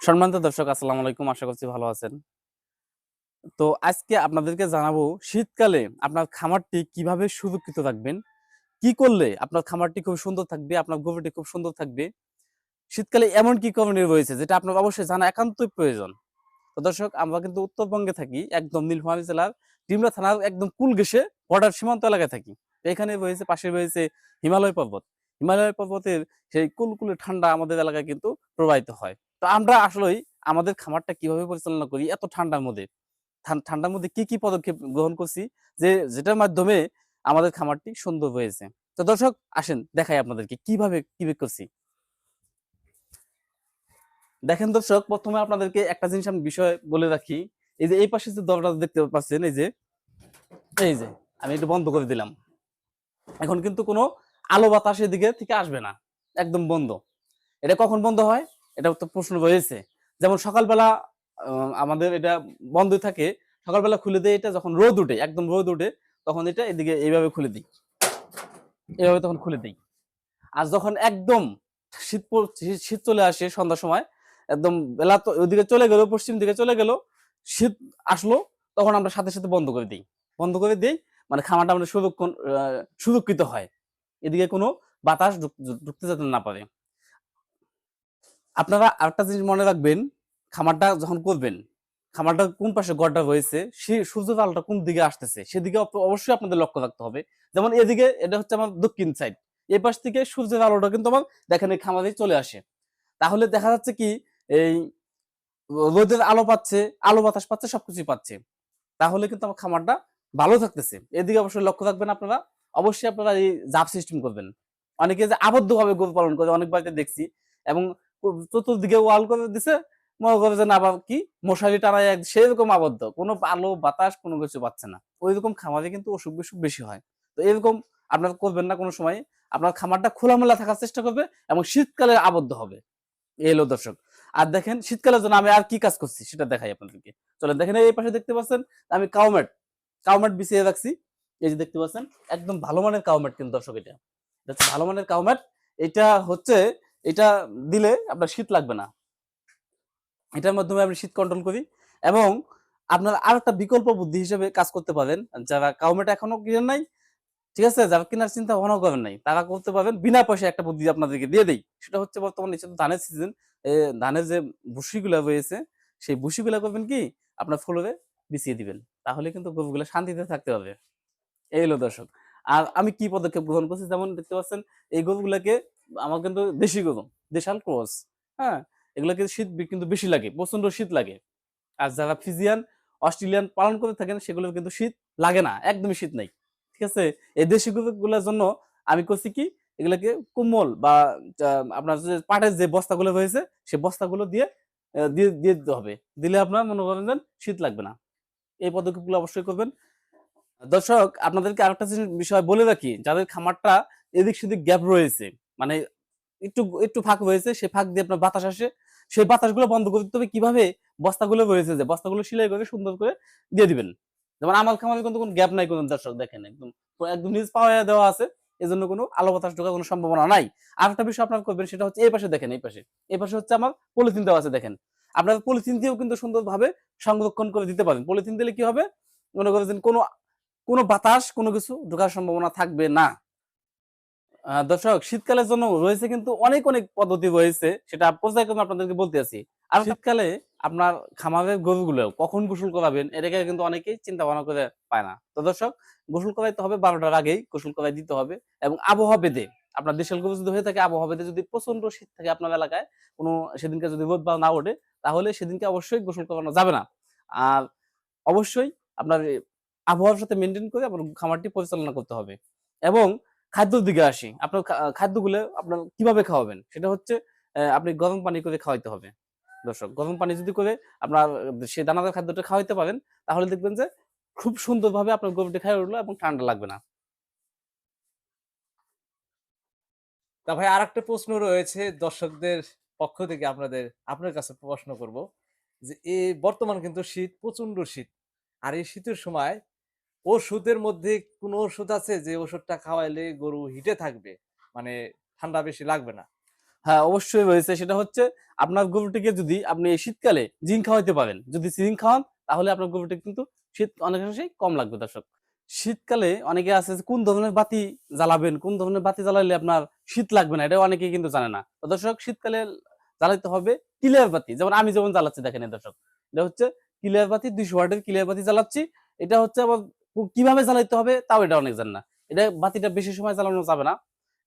সম্মানিত দর্শক, আসসালামু আলাইকুম। আশা করছি ভালো আছেন। তো আজকে আপনাদেরকে জানাব, শীতকালে আপনার খামারটি কীভাবে সুরক্ষিত রাখবেন কি করলে আপনার খামারটি খুব সুন্দর থাকবে, আপনার গরুটি খুব সুন্দর থাকবে? শীতকালে এমন কি করণীয় রয়েছে যেটা আপনার অবশ্যই জানা একান্তই প্রয়োজন? তো দর্শক, আমরা কিন্তু উত্তরবঙ্গে থাকি, একদম নীলফামারী জেলার ডিমলা থানার একদম কুল ঘেসে বর্ডার সীমান্ত এলাকায় থাকি। এখানে রয়েছে, পাশে রয়েছে হিমালয় পর্বত। হিমালয় পর্বতের সেই কুলকুলে ঠান্ডা আমাদের এলাকায় কিন্তু প্রবাহিত হয়। তো আমরা আসলেই আমাদের খামারটা কীভাবে পরিচালনা করি, এত ঠান্ডার মধ্যে। ঠান্ডার মধ্যে কি কি পদক্ষেপ গ্রহণ করছি যে, যেটার মাধ্যমে আমাদের খামারটি সুন্দর হয়েছে। তো দর্শক, আসেন, দেখাই আপনাদেরকে কীভাবে কীভাবে করছি। দেখেন দর্শক, প্রথমে আপনাদেরকে একটা জিনিস আমি বিষয় বলে রাখি। এই যে, এই পাশে যে দরজা দেখতে পাচ্ছেন, এই যে এই যে, আমি একটু বন্ধ করে দিলাম। এখন কিন্তু কোনো আলো বাতাস এদিকে থেকে আসবে না, একদম বন্ধ। এটা কখন বন্ধ হয়? এটা তো প্রশ্ন রয়েছে। যেমন সকালবেলা আমাদের এটা বন্ধ থাকে, সকালবেলা খুলে দেয় এটা যখন রোদ উঠে, একদম রোদ উঠে, তখন এটা এদিকে এইভাবে খুলে দিই। এইভাবে তখন খুলে দিই। আর যখন একদম শীত শীত- চলে আসে সন্ধ্যার সময়, একদম বেলা তো ওইদিকে চলে গেল, পশ্চিম দিকে চলে গেল, শীত আসলো, তখন আমরা সাথে সাথে বন্ধ করে দিই। বন্ধ করে দিই মানে খামারটা আমাদের সুরক্ষণ সুরক্ষিত হয়। এদিকে কোনো বাতাস ঢুক- ঢুকতে যাতে না পারে। আপনারা আরেকটা জিনিস মনে রাখবেন, খামারটা যখন করবেন খামারটা কোন পাশে গড়টা রয়েছে, সে সূর্যের আলোটা কোন দিকে আসতেছে, সেদিকে অবশ্যই আপনাদের লক্ষ্য রাখতে হবে। যেমন এদিকে, এটা হচ্ছে আমার দক্ষিণ সাইড এই পাশ থেকে সূর্যের আলোটা কিন্তু আমার দেখেন এই খামারে চলে আসে। তাহলে দেখা যাচ্ছে কি, এই রোদের আলো পাচ্ছে, আলো বাতাস পাচ্ছে, সবকিছুই পাচ্ছে। তাহলে কিন্তু আমার খামারটা ভালো থাকতেছে। এদিকে অবশ্যই লক্ষ্য রাখবেন আপনারা, অবশ্যই আপনারা এই জাপ সিস্টেম করবেন। অনেকে যে আবদ্ধভাবে গরু পালন করে, অনেক বাড়িতে দেখছি এবং চতুর্দিকে ওয়াল করে দিছে, মনে করে যে না কি? মশারি টানায় এক সেরকম আবদ্ধ। কোনো আলো, বাতাস কোনো কিছু পাচ্ছে না। ওই রকম খামারে কিন্তু অসুখ বিসুখ বেশি হয়। তো এরকম আপনারা করবেন না কোনো সময়। আপনার খামারটা খোলামেলা থাকার চেষ্টা করবে এবং শীতকালে আবদ্ধ হবে। এই হলো দর্শক। আর দেখেন, শীতকালের জন্য আমি আর কি কাজ করছি সেটা দেখাই আপনাদেরকে। চলেন, দেখেন এই পাশে দেখতে পাচ্ছেন, আমি কাউমেট কাউমেট বিছিয়ে রাখছি। এই যে দেখতে পাচ্ছেন, একদম ভালো মানের কাউমেট কিন্তু দর্শক এটা। ভালো মানের কাউমেট এটা হচ্ছে এটা দিলে আপনার শীত লাগবে না। এটার মাধ্যমে আপনি শীত কন্ট্রোল করি এবং আপনার আর একটা বিকল্প বুদ্ধি হিসেবে কাজ করতে পারেন। যারা কাউমেট এখনও কিনেন নাই, ঠিক আছে? যারা কেনার চিন্তা ভাবনা করেন নাই, তারা করতে পারবেন। বিনা পয়সায় একটা বুদ্ধি আপনাদেরকে দিয়ে দেই। সেটা হচ্ছে বর্তমানে ধানের সিজন ধানের যে ভুসিগুলা রয়েছে, সেই ভুসিগুলা করবেন কি? আপনার ফ্লোরে বিছিয়ে দিবেন। তাহলে কিন্তু গরুগুলো শান্তিতে থাকতে হবে এই হলো দর্শক। আর আমি কি পদক্ষেপ গ্রহণ করছি যেমন দেখতে পাচ্ছেন, এই গরুগুলাকে আমার কিন্তু দেশি গরু, দেশাল ক্রস হ্যাঁ? এগুলোকে শীত কিন্তু বেশি লাগে প্রচণ্ড শীত লাগে। আর যারা ফিজিয়ান, অস্ট্রেলিয়ান পালন করে থাকেন, সেগুলোর কিন্তু শীত লাগে না, একদমই শীত নাই। ঠিক আছে? এই দেশি গরুগুলোর জন্য আমি করছি কি? এগুলোকে কোমল বা আপনার যে পাটের যে বস্তাগুলো রয়েছে সেই বস্তাগুলো দিয়ে দিয়ে দিয়ে দিতে হবে। দিলে আপনার মনে করেন শীত লাগবে না। এই পদক্ষেপগুলো অবশ্যই করবেন। দর্শক, আপনাদেরকে আরেকটা জিনিস বিষয় বলে রাখি, যাদের খামারটা এদিক সেদিক গ্যাপ রয়েছে মানে একটু একটু ফাঁক রয়েছে সেই ফাঁক দিয়ে আপনার বাতাস আসে। সেই বাতাসগুলো বন্ধ করে দিতে হবে। কীভাবে? বস্তাগুলো রয়েছে যে, বস্তাগুলো সেলাই করে সুন্দর করে দিয়ে দিবেন। যেমন আমার খামারে কিন্তু কোনো গ্যাপ নাই কোনো দর্শক দেখেন একদম। একদম নিজ পাওয়া দেওয়া আছে। এই জন্য কোনো আলো বাতাস ঢোকার কোনো সম্ভাবনা নাই। আর একটা বিষয় আপনার করবেন, সেটা হচ্ছে এই পাশে দেখেন, এই পাশে। এই পাশে হচ্ছে আমার পলিথিন দেওয়া আছে, দেখেন। আপনারা পলিথিন দিয়েও কিন্তু সুন্দরভাবে সংরক্ষণ করে দিতে পারেন। পলিথিন দিলে কি হবে? মনে করেছেন কোনো কোনো বাতাস কোনো কিছু ঢোকার সম্ভাবনা থাকবে না। দর্শক শীতকালের জন্য রয়েছে কিন্তু অনেক অনেক পদ্ধতি রয়েছে সেটা পর্যায়ক্রমে আপনাদেরকে বলতে আছি। আর শীতকালে আপনার খামারের গরুগুলো কখন গোসল করাবেন এটাকে কিন্তু অনেকেই চিন্তা ভাবনা করে পায় না। তো দর্শক গোসল করাইতে হবে বারোটার আগেই গোসল করাই দিতে হবে এবং আবহাওয়া বেদে আপনার দেশের গরু যদি হয়ে থাকে আবহাওয়া বেদে যদি প্রচণ্ড শীত থাকে আপনার এলাকায় কোনো সেদিনকে যদি রোদ বা না ওঠে তাহলে সেদিনকে অবশ্যই গোসল করানো যাবে না। আর অবশ্যই আপনার আবহাওয়ার সাথে মেনটেন করে আপনার খামারটি পরিচালনা করতে হবে। এবং খাদ্যর দিকে আসি। আপনার খাদ্যগুলো আপনার কীভাবে খাওয়াবেন? সেটা হচ্ছে আপনি গরম পানি করে খাওয়াইতে হবে। দর্শক, গরম পানি যদি করে আপনার সে দানাদার খাদ্যটা খাওয়াইতে পারেন, তাহলে দেখবেন যে খুব সুন্দরভাবে আপনার গরুটি খাই উঠল এবং ঠান্ডা লাগবে না। তা ভাই আর একটা প্রশ্ন রয়েছে দর্শকদের পক্ষ থেকে আপনাদের, আপনার কাছে প্রশ্ন করব যে এই বর্তমান কিন্তু শীত প্রচণ্ড শীত। আর এই শীতের সময় ওষুধের মধ্যে কোন ওষুধ আছে যে ওষুধটা খাওয়াইলে গরু হিটে থাকবে? মানে ঠান্ডা বেশি লাগবে না। হ্যাঁ অবশ্যই রয়েছে সেটা হচ্ছে আপনার গরুটিকে যদি আপনি শীতকালে জিঙ্ক খাওয়াইতে পারেন, যদি জিঙ্ক খাওয়ান, তাহলে আপনার গরুটি কিন্তু শীত অনেকাংশেই কম লাগবে দর্শক। শীতকালে অনেকে আছে কোন ধরনের বাতি জ্বালাবেন, কোন ধরনের বাতি জ্বালাইলে আপনার শীত লাগবে না, এটা অনেকেই কিন্তু জানে না। তো দর্শক, শীতকালে জ্বালাইতে হবে ক্লিয়ার বাতি। যেমন আমি যেমন জ্বালাচ্ছি, দেখেন দর্শক। এটা হচ্ছে ক্লিয়ার বাতি, দুইশো ওয়াটের ক্লিয়ার বাতি জ্বালাচ্ছি। এটা হচ্ছে আবার কীভাবে চালাইতে হবে তাও এটা অনেক জানে না। এটা বাতিটা বেশি সময় জ্বালানো যাবে না।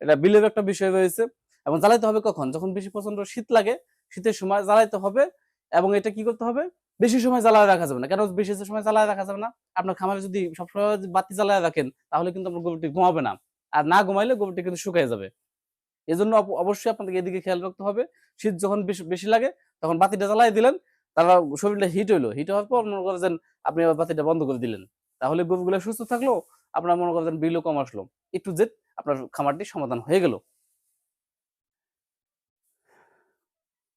এটা বিলের একটা বিষয় রয়েছে। এবং জ্বালাইতে হবে কখন? যখন বেশি প্রচণ্ড শীত লাগে, শীতের সময় জ্বালাইতে হবে এবং এটা কি করতে হবে? বেশি সময় জ্বালায় রাখা যাবে না। কেন বেশি সময় জ্বালায় রাখা যাবে না? আপনার খামারে যদি সবসময় বাতি জ্বালায় রাখেন, তাহলে কিন্তু আপনার গরুটি ঘুমাবে না। আর না ঘুমাইলে গরুটি কিন্তু শুকিয়ে যাবে। এই জন্য অবশ্যই আপনাকে এদিকে খেয়াল রাখতে হবে। শীত যখন বেশি লাগে, তখন বাতিটা জ্বালাই দিলেন, তারা শরীরটা হিট হইল। হিট হওয়ার পর মনে করেন আপনি বাতিটা বন্ধ করে দিলেন। তাহলে গরুগুলো সুস্থ থাকল, আপনার মনে করেন বিলও কম আসলো। একটু জেদ আপনার খামারটি সমাধান হয়ে গেল।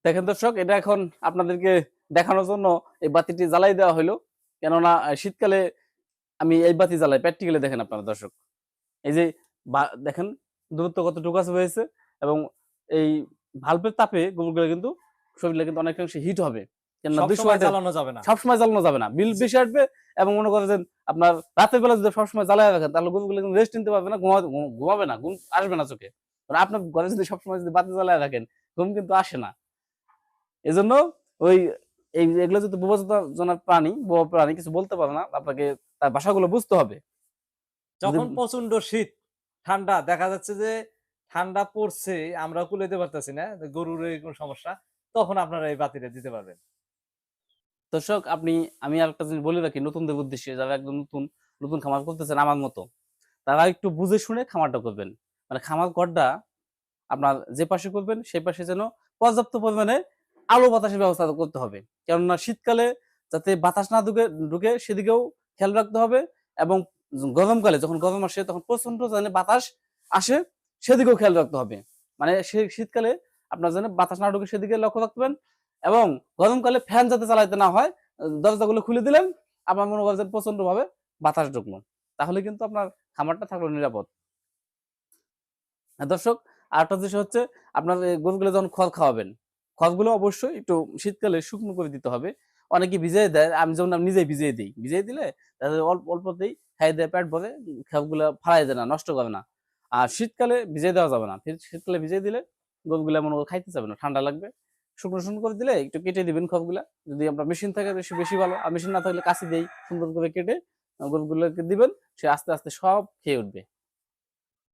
দেখেন দর্শক, এটা এখন আপনাদেরকে দেখানোর জন্য এই বাতিটি জ্বালাই দেওয়া হলো কেননা শীতকালে আমি এই বাতি জ্বালাই প্র্যাকটিক্যালি দেখেন আপনারা দর্শক। এই যে দেখেন দূরত্ব কতটুকু আছে হয়েছে এবং এই ভাল্বের তাপে গরুগুলো কিন্তু শরীরে কিন্তু অনেকাংশে হিট হবে। কেননা দুশো সময় যাবে না। সবসময় জ্বালানো যাবে না। বিল বেশি আসবে এবং মনে করেন আপনার রাতের বেলা যদি সবসময় জ্বালায় রাখেন তাহলে গরুগুলো কিন্তু রেস্ট নিতে পারবে না ঘুমাবে ঘুমাবে না ঘুম আসবে না চোখে। কারণ আপনার ঘরে যদি সবসময় যদি বাতি জ্বালায় রাখেন ঘুম কিন্তু আসে না। এজন্য ওই এই এগুলো যদি প্রাণী প্রাণী কিছু বলতে পারে না আপনাকে তার ভাষাগুলো বুঝতে হবে। যখন প্রচণ্ড শীত ঠান্ডা দেখা যাচ্ছে যে ঠান্ডা পড়ছে আমরা কুলাইতে পারতেছি না গরুর এরকম সমস্যা তখন আপনারা এই বাতিটা দিতে পারবেন। দর্শক, আপনি, আমি আর একটা জিনিস বলে রাখি, নতুনদের উদ্দেশ্যে যারা একদম নতুন নতুন খামার করতেছেন আমার মতো, তারা একটু বুঝে শুনে খামারটা করবেন। মানে খামার ঘরটা আপনার যে পাশে করবেন, সেই পাশে যেন পর্যাপ্ত পরিমাণে আলো বাতাসের ব্যবস্থা করতে হবে। কেননা শীতকালে যাতে বাতাস না ঢুকে ঢুকে সেদিকেও খেয়াল রাখতে হবে এবং গরমকালে যখন গরম আসে, তখন প্রচণ্ড যেন বাতাস আসে সেদিকেও খেয়াল রাখতে হবে। মানে শীতকালে আপনার যেন বাতাস না ঢুকে সেদিকে লক্ষ্য রাখবেন এবং গরমকালে ফ্যান যাতে চালাইতে না হয়, দরজাগুলো খুলে দিলেন আপনার মনে করেন প্রচণ্ড ভাবে বাতাস ঢুকলো। তাহলে কিন্তু আপনার খামারটা থাকল নিরাপদ। আর দর্শক, আরেকটা জিনিস হচ্ছে, আপনার গরুগুলো যখন খড় খাওয়াবেন, খড়গুলো অবশ্যই একটু শীতকালে শুকনো করে দিতে হবে। অনেকে ভিজিয়ে দেয়, আমি যেমন আমি নিজেই ভিজিয়ে দিই। ভিজিয়ে দিলে তাদের অল্প অল্পতেই খাই দেয় পেট ভরে খাবগুলো ফালাই দেয় না, নষ্ট করে না। আর শীতকালে ভিজিয়ে দেওয়া যাবে না। শীতকালে ভিজিয়ে দিলে গরুগুলো মনে করে খাইতে যাবে না, ঠান্ডা লাগবে। শুকনো শুকনো করে দিলে একটু কেটে দিবেন খবগুলা যদি আমরা মেশিন থাকে বেশি বেশি ভালো। আর মেশিন না থাকলে কাশি দিই। সুন্দর করে কেটে গরুগুলোকে দিবেন, সে আস্তে আস্তে সব খেয়ে উঠবে।